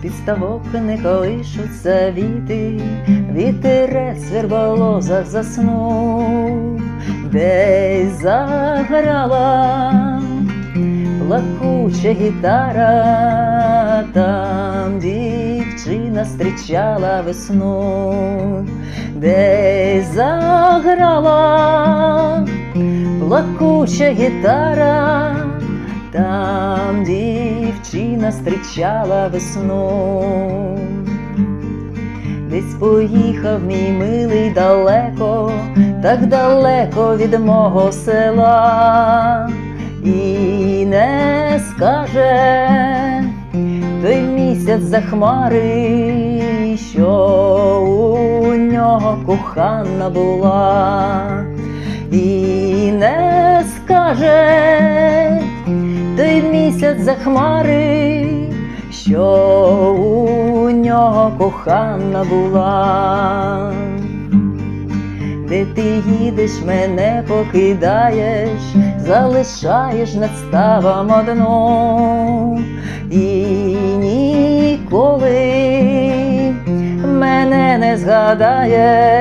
з-під ставок не колишуться віти, вітерець в заснув, десь заграла плакуча гітара, там дівчина зустрічала весну, десь заграла плакуча гітара, там дівчина зустрічала весну. Десь поїхав мій милий далеко, так далеко від мого села, і не скаже той місяць за хмари, що у нього кохана була, і не скаже той місяць за хмари, що у нього кохана була. Де ти їдеш, мене покидаєш, залишаєш над ставом одну і ніколи мене не згадаєш,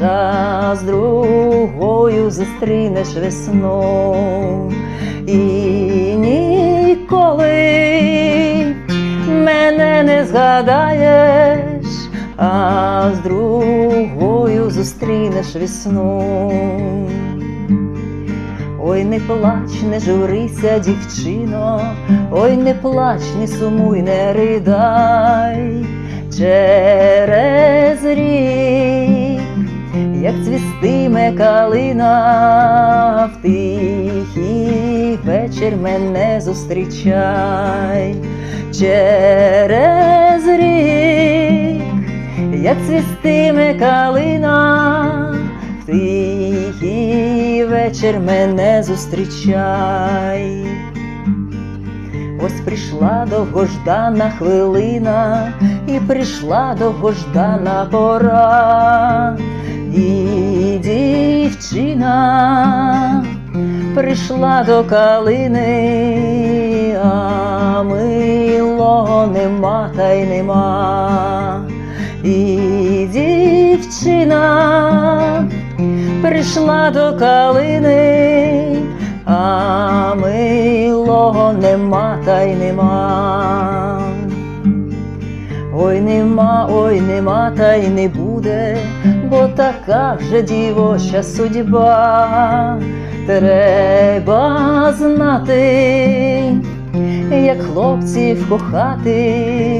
а з другою зустрінеш весну і згадаєш, а з другою зустрінеш весну. Ой, не плач, не журися, дівчино, ой, не плач, не сумуй, не ридай через рік, як цвістиме калина, в тихий вечір мене зустрічай через як цвістиме калина, в тихий вечір мене зустрічай. Ось прийшла довгождана хвилина, і прийшла довгождана пора, і дівчина прийшла до калини, а милого нема та й нема. І дівчина прийшла до калини, а милого нема та й нема. Ой нема, ой нема, та й не буде, бо така вже дівоча судьба. Треба знати, як хлопців кохати,